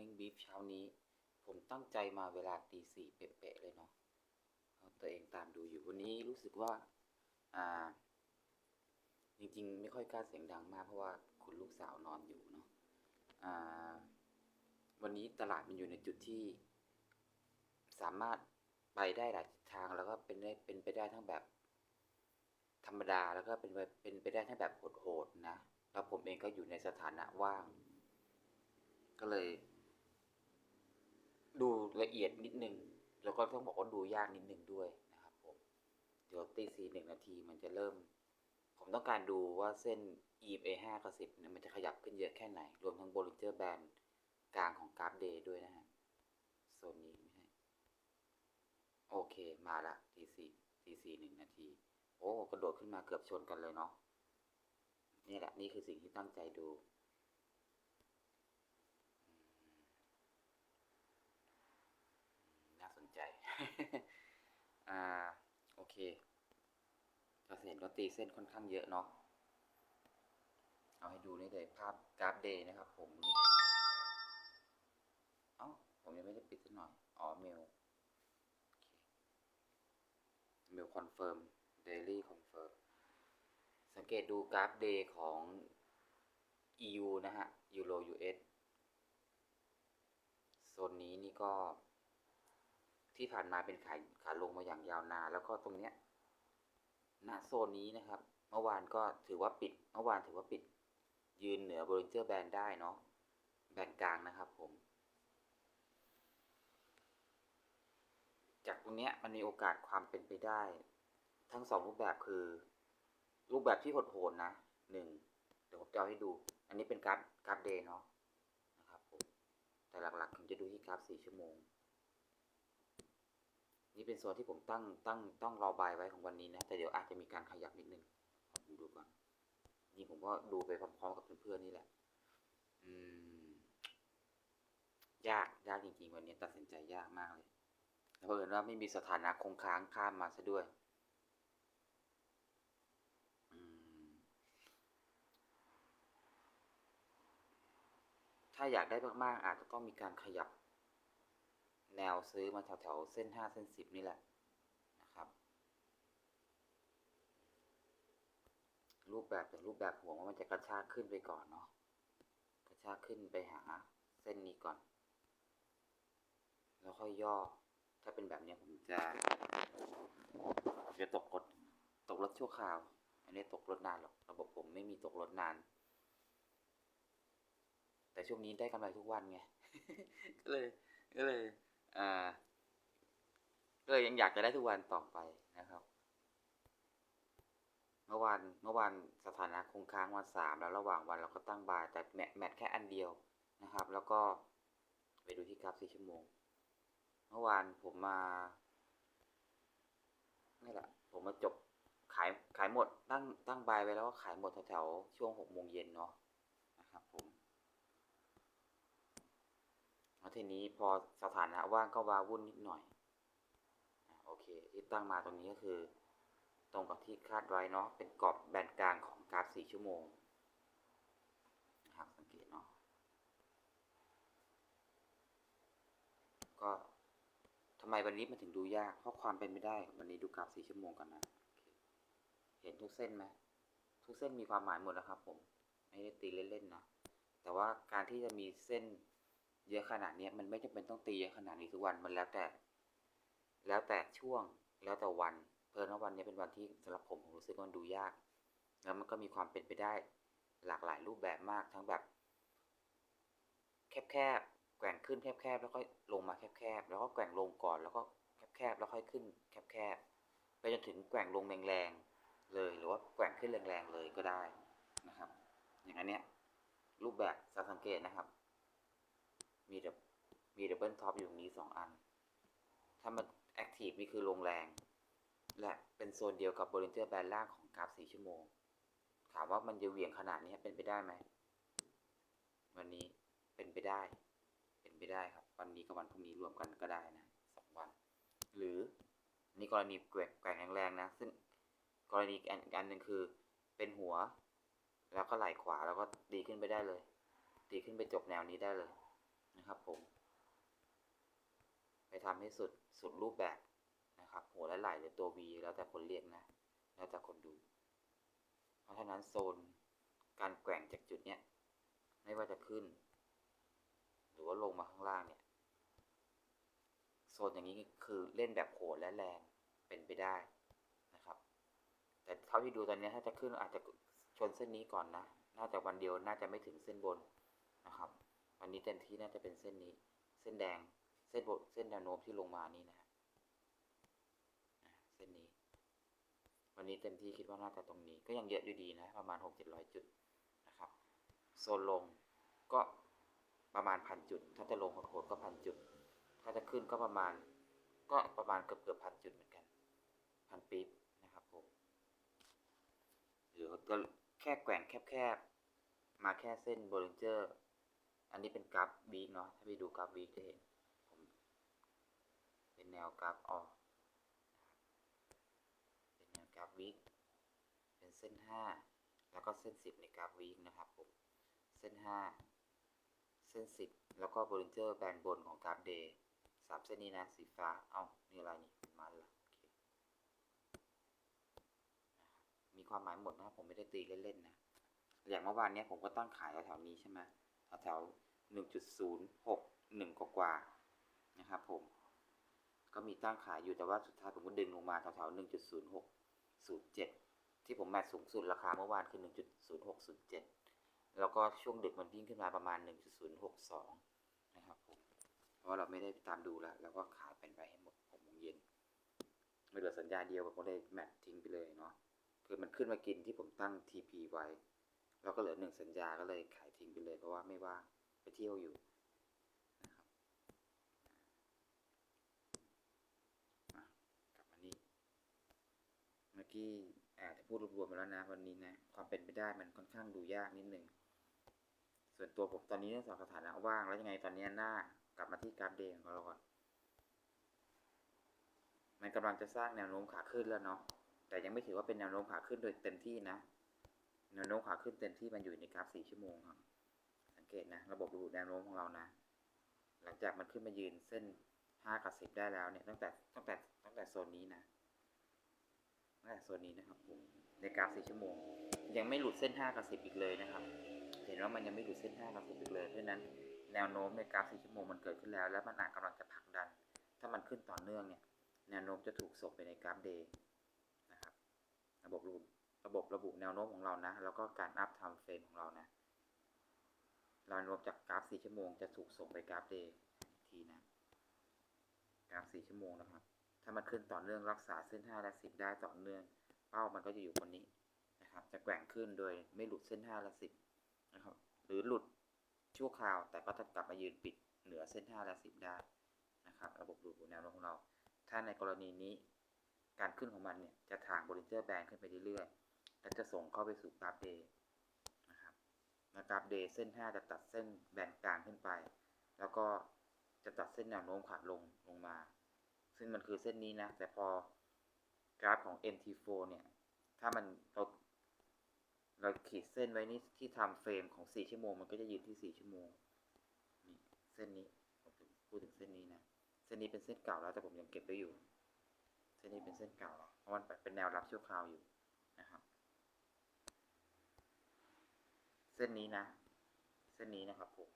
Morning Brief เช้านี้ ผมตั้งใจมาเวลาตีสี่เป๊ะๆเลยเนาะเพราตัวเองตามดูอยู่วันนี้รู้สึกว่าอ่า จริงๆ ไม่ค่อยกล้าเสียงดังมากเพราะว่าคุณลูกสาวนอนอยู่เนาะอ่า วันนี้ตลาดมันอยู่ในจุดที่ สามารถไปได้หลายทิศทางแล้วก็เป็นได้เป็นไปได้ทั้งแบบธรรมดาแล้วก็เป็นไปเป็นไปได้ทั้งแบบโหดๆนะ แล้วผมเองก็อยู่ในสถานะว่าง ก็เลย ดูละเอียดนิดนึง แล้วก็ต้องบอกว่าดูยากนิดนึงด้วยนะครับผม เดี๋ยวตีสี่หนึ่งนาทีมันจะเริ่ม ผมต้องการดูว่าเส้น EMA 5กับ10เนี่ยมันจะขยับขึ้นเยอะแค่ไหน รวมทั้ง Bollinger Band กลางของกราฟเดย์ด้วยนะฮะโซนนี้ไม่ใช่โอเคมาละตีสี่ตีสี่หนึ่งนาที โอ้ กระโดดขึ้นมาเกือบชนกันเลยเนาะนี่แหละ นี่คือสิ่งที่ตั้งใจดู น่าสนใจ อ่า โอเคเราเห็นว่าตีเส้นค่อนข้างเยอะเนาะ เอาให้ดูนี่เลยภาพกราฟเดย์นะครับ ผมนี่เอ้า ผมยังไม่ได้ปิดสักหน่อย อ๋อ เมลเมลคอนเฟิร์ม Daily Confirm สังเกตดูกราฟเดย์ของ EU นะฮะ Euro US โซนนี้นี่ก็ ที่ผ่านมาเป็นขาขาลงมาอย่างยาวนานแล้วก็ตรงเนี้ยณโซนนี้นะครับ เมื่อวานก็ถือว่าปิด เมื่อวานถือว่าปิด ยืนเหนือ Bollinger Band ได้เนาะแบนกลางนะครับผม จากตรงเนี้ยมันมีโอกาสความเป็นไปได้ ทั้งสองรูปแบบคือ รูปแบบที่โหดๆนะหนึ่งเดี๋ยวผมจะเอาให้ดู อันนี้เป็นกราฟกราฟเดย์เนาะนะครับผมแต่หลักๆผมจะดูที่กราฟสี่ชั่วโมง นี่เป็นโซนที่ผมตั้งตั้งต้องรอบายไว้ของวันนี้นะ แต่เดี๋ยวอาจจะมีการขยับนิดนึงผมดูก่อนนี่ผมก็ดูไปพร้อมๆกับเพื่อนๆนี่แหละ อืม ยากยากจริงๆ วันนี้ตัดสินใจยากมากเลยแล้วเพราะเอิญว่าไม่มีสถานะคงค้างข้ามมาซะด้วยถ้าอยากได้มากๆ อาจจะต้องมีการขยับ แนวซื้อมาแถวๆเส้นห้าเส้นสิบนี่แหละนะครับ รูปแบบแต่รูปแบบห่วงว่ามันจะกระชากขึ้นไปก่อนเนาะกระชากขึ้นไปหาเส้นนี้ก่อน แล้วค่อยย่อถ้าเป็นแบบนี้ผมจะจะตกรถตกรถชั่วคราว อันนี้ตกรถนานหรอกระบบผมไม่มีตกรถนาน แต่ช่วงนี้ได้กำไรทุกวันไงก็เลยก็เลย ก็เลยยังอยากจะได้ทุกวันต่อไปนะครับเมื่อวานเมื่อวานสถานะคงค้างวันสามแล้วระหว่างวันเราก็ตั้งบาร์แต่แมทแมทแค่อันเดียวนะครับ แล้วก็ไปดูที่กราฟสี่ชั่วโมง เมื่อวานผมมานี่แหละ ผมมาจบขายขายหมดตั้งตั้งบายไว้แล้วก็ขายหมดแถวๆช่วงหกโมงเย็นเนาะนะครับผม แล้วทีนี้พอสถานะว่างก็วาวุ่นนิดหน่อยโอเคที่ตั้งมาตรงนี้ก็คือ ตรงกับที่คาดไว้เนาะเป็นกรอบแบนกลางของกราฟสี่ชั่วโมงนะครับสังเกตเนาะก็ทำไมวันนี้มันถึงดูยาก เพราะความเป็นไม่ได้ วันนี้ดูกราฟสี่ชั่วโมงกันนะเเห็นทุกเส้นไหมทุกเส้นมีความหมายหมดนะครับผม ไม่ได้ตีเล่นๆนะแต่ว่าการที่จะมีเส้น เยอะขนาดนี้มันไม่จำเป็นต้องตีเยอะขนาดนี้ทุกวันมันแล้วแต่ แล้วแต่ช่วงแล้วแต่วัน เพลินว่าวันนี้เป็นวันที่สำหรับผมผมรู้สึกว่ามันดูยาก แล้วมันก็มีความเป็นไปได้ หลากหลายรูปแบบมากทั้งแบบ แคบๆแกว่งขึ้นแคบๆแล้วก็ลงมาแคบๆแล้วก็แกว่งลงก่อนแล้วก็แคบๆแล้วค่อยขึ้นแคบๆไปจนถึงแกว่งลงแรงๆเลยหรือว่าแกว่งขึ้นแรงๆเลยก็ได้นะครับ อย่างอันเนี้ยรูปแบบสังเกตนะครับ มีดับมีดับเบิลท็อปอยู่ตรงนี้สองอัน ถ้ามันแอคทีฟนี่คือลงแรง และเป็นโซนเดียวกับ Bollinger Band ล่างของกราฟสี่ชั่วโมง ถามว่ามันจะเหวี่ยงขนาดนี้เป็นไปได้ไหม วันนี้เป็นไปได้ เป็นไปได้ครับ วันนี้กับวันพรุ่งนี้รวมกันก็ได้นะสองวัน หรือนี่กรณีแกว่งแกว่งแรงๆนะ ซึ่งกรณีอีกอันหนึ่งคือเป็นหัว แล้วก็ไหลขวาแล้วก็ตีขึ้นไปได้เลยตีขึ้นไปจบแนวนี้ได้เลย นะครับผม ไปทำให้สุดสุดรูปแบบนะครับหัวและไหล่หรือตัว V แล้วแต่คนเรียกนะ แล้วแต่คนดู เพราะฉะนั้นโซนการแกว่งจากจุดเนี้ยไม่ว่าจะขึ้น หรือว่าลงมาข้างล่างเนี่ยโซนอย่างนี้คือเล่นแบบโหดและแรงเป็นไปได้นะครับ แต่เท่าที่ดูตอนนี้ถ้าจะขึ้นอาจจะชนเส้นนี้ก่อนนะ น่าจะวันเดียวน่าจะไม่ถึงเส้นบนนะครับ วันนี้เต็มที่น่าจะเป็นเส้นนี้ เส้นแดง เส้นบนเส้นแนวโน้มที่ลงมานี่นะฮะเส้นนี้ วันนี้เต็มที่คิดว่าน่าจะตรงนี้ ก็ยังเยอะอยู่ดีนะ ประมาณหกเจ็ดร้อยจุดนะครับ โซนลงก็ประมาณพันจุด ถ้าจะลงโหดๆก็พันจุด ถ้าจะขึ้นก็ประมาณ ก็ประมาณเกือบเกือบพันจุดเหมือนกัน พันปี๊บนะครับผมหรือก็แค่แกว่งแคบๆ มาแค่เส้นโบลิงเจอร์ อันนี้เป็นกราฟวีคเนาะ ถ้าไปดูกราฟวีคจะเห็นผมเป็นแนวกราฟออกเป็นแนวกราฟวีคเป็นเส้นห้าแล้วก็เส้นสิบในกราฟวีคนะครับผม เส้นห้าเส้นสิบแล้วก็โบลิเจอร์แบนบนของกราฟเดย์สามเส้นนี้นะ สีฟ้า เอ้านี่อะไรนี่มันละมีความหมายหมดนะผมไม่ได้ตีเล่นๆนะ อย่างเมื่อวานเนี้ยผมก็ตั้งขายแถวๆนี้ใช่ไหม แถวหนึ่งจุดศูนย์หกหนึ่งกว่านะครับผม ก็มีตั้งขายอยู่แต่ว่าสุดท้ายผมก็ดึงลงมาแถวๆหนึ่งจุดศูนย์หกศูนย์เจ็ดที่ผมแมทสูงสุดราคาเมื่อวานคือหนึ่งจุดศูนย์หกศูนย์เจ็ดแล้วก็ช่วงดึกมันวิ่งขึ้นมาประมาณหนึ่งจุดศูนะครับผม เพราะเราไม่ได้ตามดูแล้วเราก็ขายเป็นไปให้หมดหกโมงเย็นไม่เหลือสัญญาเดียวผมก็เลยแมททิ้งไปเลยเนาะคือมันขึ้นมากินที่ผมตั้ง TP ไว้ แล้วก็เหลือหนึ่งสัญญาก็เลยขายทิ้งไปเลย เพราะว่าไม่ว่างไปเที่ยวอยู่นะครับกลับมานี่เมื่อกี้อาจจะพูดรวมๆไปแล้วนะวันนี้นะความเป็นไปได้มันค่อนข้างดูยากนิดนึงส่วนตัวผมตอนนี้เนื่องจากสถานะว่างแล้วยังไงตอนนี้หน้ากลับมาที่กราฟเดย์ของเราก่อนมันกำลังจะสร้างแนวโน้มขาขึ้นแล้วเนาะแต่ยังไม่ถือว่าเป็นแนวโน้มขาขึ้นโดยเต็มที่นะ แนวโน้มขาขึ้นเต็มที่มันอยู่ในกราฟ 4 ชั่วโมงครับ สังเกตนะ ระบบดูแนวโน้มของเรานะ หลังจากมันขึ้นมายืนเส้น 5 กับ 10 ได้แล้วเนี่ย ตั้งแต่ตั้งแต่ตั้งแต่โซนนี้นะตั้งแต่โซนนี้นะครับผมในกราฟ 4 ชั่วโมง ยังไม่หลุดเส้น 5 กับ 10 อีกเลยนะครับ เห็นว่ามันยังไม่หลุดเส้น 5 กับ 10 อีกเลย เพราะนั้นแนวโน้มในกราฟ 4 ชั่วโมงมันเกิดขึ้นแล้ว และมันอาจกำลังจะผลักดัน ถ้ามันขึ้นต่อเนื่องเนี่ย แนวโน้มจะถูกส่งไปในกราฟเดย์นะครับ ระบบระบุ ระบบระบุแนวโน้มของเรานะ แล้วก็การอัพทม์เฟรมของเรานะแนวโน้มจากกราฟ 4 ชั่วโมงจะถูกส่งไปกราฟเดย์ทีนะ กราฟ 4 ชั่วโมงนะครับ ถ้ามันขึ้นต่อเนื่องรักษาเส้น 5 และ 10 ได้ต่อเนื่อง เป้ามันก็จะอยู่บนนี้นะครับ จะแกว่งขึ้นโดยไม่หลุดเส้น 5 และ 10 นะครับ หรือหลุดชั่วคราว แต่ก็จะกลับมายืนปิดเหนือเส้น 5 และ 10 ได้นะครับ ระบบดูแนวโน้มของเรา ถ้าในกรณีนี้ การขึ้นของมันเนี่ยจะถางบริเจอร์แบนขึ้นไปเรื่อยๆ และจะส่งเข้าไปสู่กราฟเดย์นะครับนะกราฟเดย์เส้น 5 จะตัดเส้นแบนกลางขึ้นไป แล้วก็จะตัดเส้นแนวโน้มขาลงลงมา ซึ่งมันคือเส้นนี้นะ แต่พอกราฟของ MT4 เนี่ย ถ้ามันเราเราขีดเส้นไว้นี่ที่ทำเฟรมของ 4 ชั่วโมง มันก็จะยืนที่ 4 ชั่วโมง นี่เส้นนี้ผมพูดถึงเส้นนี้นะ เส้นนี้เป็นเส้นเก่าแล้วแต่ผมยังเก็บไว้อยู่ เส้นนี้เป็นเส้นเก่าเพราะมันเป็นแนวรับชั่วคราวอยู่นะครับ เส้นนี้นะ เส้นนี้นะครับผม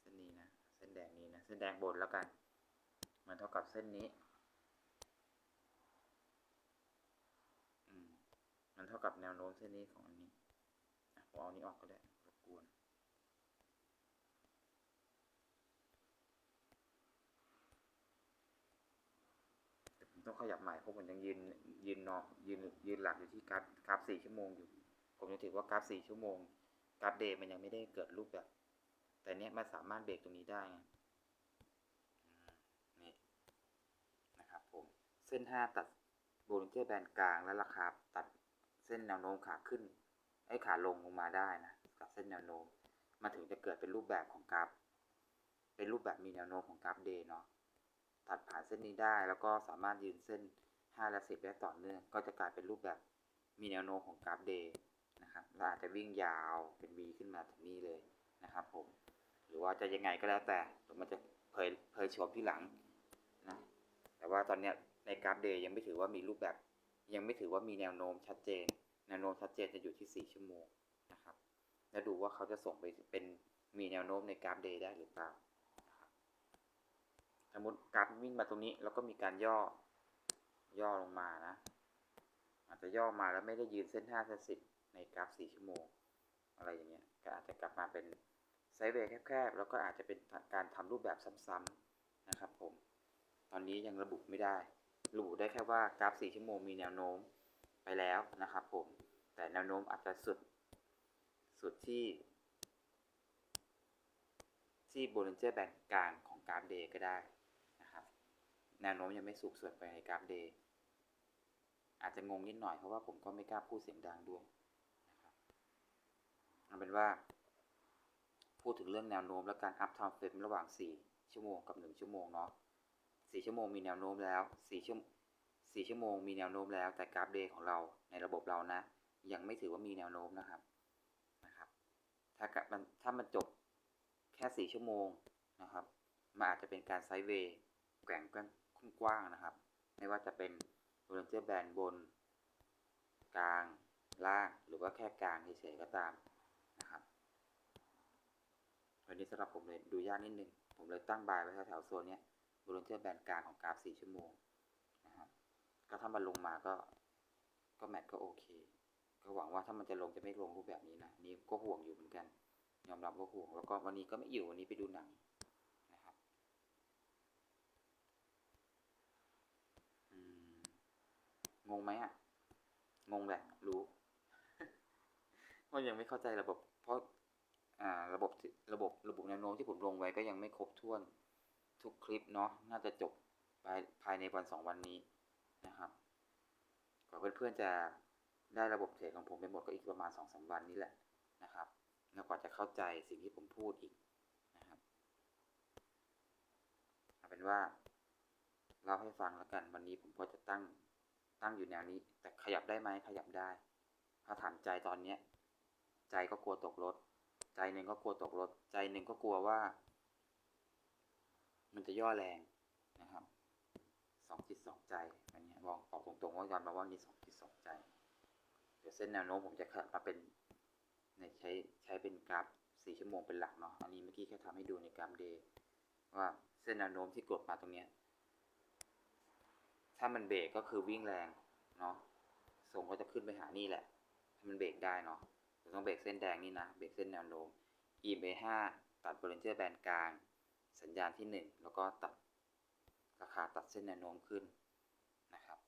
เส้นนี้นะ เส้นแดงนี้นะ เส้นแดงบนแล้วกัน มันเท่ากับเส้นนี้มมันเท่ากับแนวโน้มเส้นนี้ของอันนี้ผมเอาอันนี้ออกก็ได้รบกวนต้องขยับใหม่เพราะผมยังยืนยืนนอนยืนยืนหลักอยู่ที่กราฟกราฟสี่ชั่วโมงอยู่ ผมยังถือว่ากราฟสี่ชั่วโมง กราฟเดย์มันยังไม่ได้เกิดรูปแบบ แต่เนี้ยมันสามารถเบรกตรงนี้ได้นี่นะครับผม เส้นห้าตัดโบลิงเจอร์แบนกลางและราคาตัดเส้นแนวโน้มขาขึ้นไอ้ขาลงลงมาได้นะกับเส้นแนวโน้มมันถึงจะเกิดเป็นรูปแบบของกราฟ เป็นรูปแบบมีแนวโน้มของกราฟเดย์เนาะตัดผ่านเส้นนี้ได้แล้วก็สามารถยืนเส้น 5 และ 10 ได้ต่อเนื่อง ก็จะกลายเป็นรูปแบบมีแนวโน้มของกราฟเดย์ นะครับและอาจจะวิ่งยาวเป็น V ขึ้นมาถึงนี่เลยนะครับผม หรือว่าจะยังไงก็แล้วแต่เดี๋ยวมันจะเผยเผยโฉมที่หลังนะแต่ว่าตอนนี้ในกราฟเดย์ยังไม่ถือว่ามีรูปแบบ ยังไม่ถือว่ามีแนวโน้มชัดเจน แนวโน้มชัดเจนจะอยู่ที่ 4 ชั่วโมงนะครับ แล้วดูว่าเขาจะส่งไปเป็นมีแนวโน้มในกราฟเดย์ได้หรือเปล่านะครับสมมติกราฟวิ่งมาตรงนี้แล้วก็มีการย่อย่อลงมานะ อาจจะย่อมาแล้วไม่ได้ยืนเส้น5เส้น10 ในกราฟ 4 ชั่วโมง อะไรอย่างเงี้ยก็อาจจะกลับมาเป็นไซด์เวย์แคบๆ แล้วก็อาจจะเป็นการทำรูปแบบซ้ำๆนะครับผม ตอนนี้ยังระบุไม่ได้ ระบุได้แค่ว่ากราฟ 4 ชั่วโมงมีแนวโน้มไปแล้วนะครับผม แต่แนวโน้มอาจจะสุด สุดที่ ที่โบลินเจอร์แบนกลางของกราฟเดย์ก็ได้นะครับ แนวโน้มยังไม่สูงสุดไปในกราฟเดย์อาจจะงงนิดหน่อยเพราะว่าผมก็ไม่กล้าพูดเสียงดังด้วย เอาเป็นว่า พูดถึงเรื่องแนวโน้มและการอัพไทม์เฟรมระหว่าง 4 ชั่วโมงกับ 1 ชั่วโมงเนาะ4ชั่วโมงมีแนวโน้มแล้ว4ชั่ว4ชั่วโมงมีแนวโน้มแล้วแต่กราฟเดย์ของเราในระบบเรานะ ยังไม่ถือว่ามีแนวโน้มนะครับนะครับ ถ้ามันถ้ามันจบแค่4ชั่วโมงนะครับมันอาจจะเป็นการไซด์เวย์แกว่งกว้างนะครับ ไม่ว่าจะเป็นโรเลนเจอร์แบนบน กลางล่างหรือว่าแค่กลางเฉยๆก็ตาม นนี้สำหรับผมเลยดูยากนิดนึง ผมเลยตั้งบายไว้แถวๆโซนนี้ยโรเลนเจอร์แบนกลางของกราฟ 4 ชั่วโมงนะครับก็ถ้ามันลงมาก็ก็แมทก็โอเค ก็หวังว่าถ้ามันจะลงจะไม่ลงรูปแบบนี้นะนี่ก็ห่วงอยู่เหมือนกัน ยอมรับว่าห่วง แล้วก็วันนี้ก็ไม่อยู่วันนี้ไปดูหนังนะครับงงไหมอะ งงแหละรู้ว่ายังไม่เข้าใจระบบ เพราะ ระบบระบบระบบแนวโน้มที่ผมลงไว้ก็ยังไม่ครบถ้วนทุกคลิปเนาะน่าจะจบภายภายในวันสองวันนี้นะครับกว่าเพื่อนๆจะได้ระบบเทรดของผมไปหมดก็อีกประมาณสองสามวันนี้แหละนะครับแล้วกว่าจะเข้าใจสิ่งที่ผมพูดอีกนะครับเอาเป็นว่าเล่าให้ฟังแล้วกันวันนี้ผมก็จะตั้งตั้งอยู่แนวนี้ แต่ขยับได้ไหมขยับได้ ถ้าถามใจตอนเนี้ย ใจก็กลัวตกรถ ใจหนึ่งก็กลัวตกรถ ใจหนึ่งก็กลัวว่า มันจะย่อแรงนะครับสองจิตสองใจอันนี้บอกออกตรงๆว่ายอมรับว่านี่สองจิตสองใจ เดี๋ยวเส้นแนวโน้มผมจะขมาเป็นในใช้ใช้เป็นกราฟสี่ชั่วโมงเป็นหลักเนาะอันนี้เมื่อกี้แค่ทำให้ดูในกราฟเดย์ว่าเส้นแนวโน้มที่กดมาตรงเนี้ยถ้ามันเบรกก็คือวิ่งแรงเนาะส่งก็จะขึ้นไปหานี่แหละให้มันเบรกได้เนาะ ต้องเบรกเส้นแดงนี่นะ เบรกเส้นแนวโน้ม EMA 5ตัด Bollinger Band กลาง สัญญาณที่ 1 แล้วก็ตัดราคาตัดเส้นแนวโน้มขึ้นนะครับ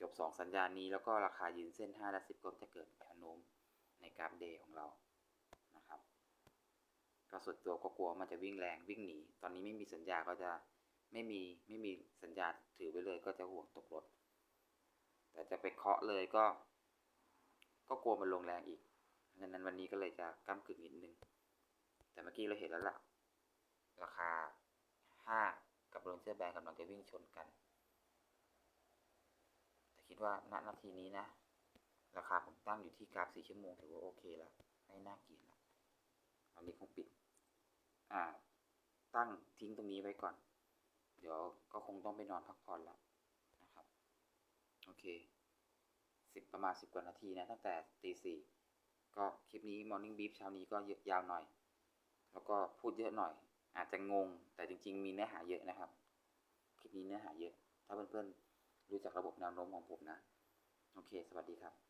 จบ 2 สัญญาณนี้แล้วก็ราคายืนเส้น 5 และ 10 ก็จะเกิดแนวโน้มในกราฟเดย์ของเรานะครับก็ส่วนตัวก็กลัวมันจะวิ่งแรงวิ่งหนี ตอนนี้ไม่มีสัญญาก็จะไม่มีไม่มีสัญญาถือไว้เลยก็จะห่วงตกรถ แต่จะไปเคาะเลยก็ ก็กลัวมันลงแรงอีก ดังนั้นวันนี้ก็เลยจะก้ากึ่งนิดนึง แต่เมื่อกี้เราเห็นแล้วล่ะ ราคา 5 กับโรนเจอร์แบนกำลังจะวิ่งชนกัน แต่คิดว่าณนาทีนี้นะ ราคาผมตั้งอยู่ที่กราฟ 4 ชั่วโมงถือว่าโอเคล้วไม่น่าเกลียดล้ววันนี้คงปิด อ่า ตั้งทิ้งตรงนี้ไว้ก่อน เดี๋ยวก็คงต้องไปนอนพักผ่อนล้วนะครับ โอเคสิบประมาณสิบกว่านาทีนะ ตั้งแต่ตีสี่ ก็คลิปนี้ Morning Beef เช้านี้ก็ยาวหน่อย แล้วก็พูดเยอะหน่อย อาจจะงง แต่จริง ๆ มีเนื้อหาเยอะนะครับ คลิปนี้เนื้อหาเยอะ ถ้าเพื่อนๆรู้จักระบบแนวโน้มของผมนะ โอเค สวัสดีครับ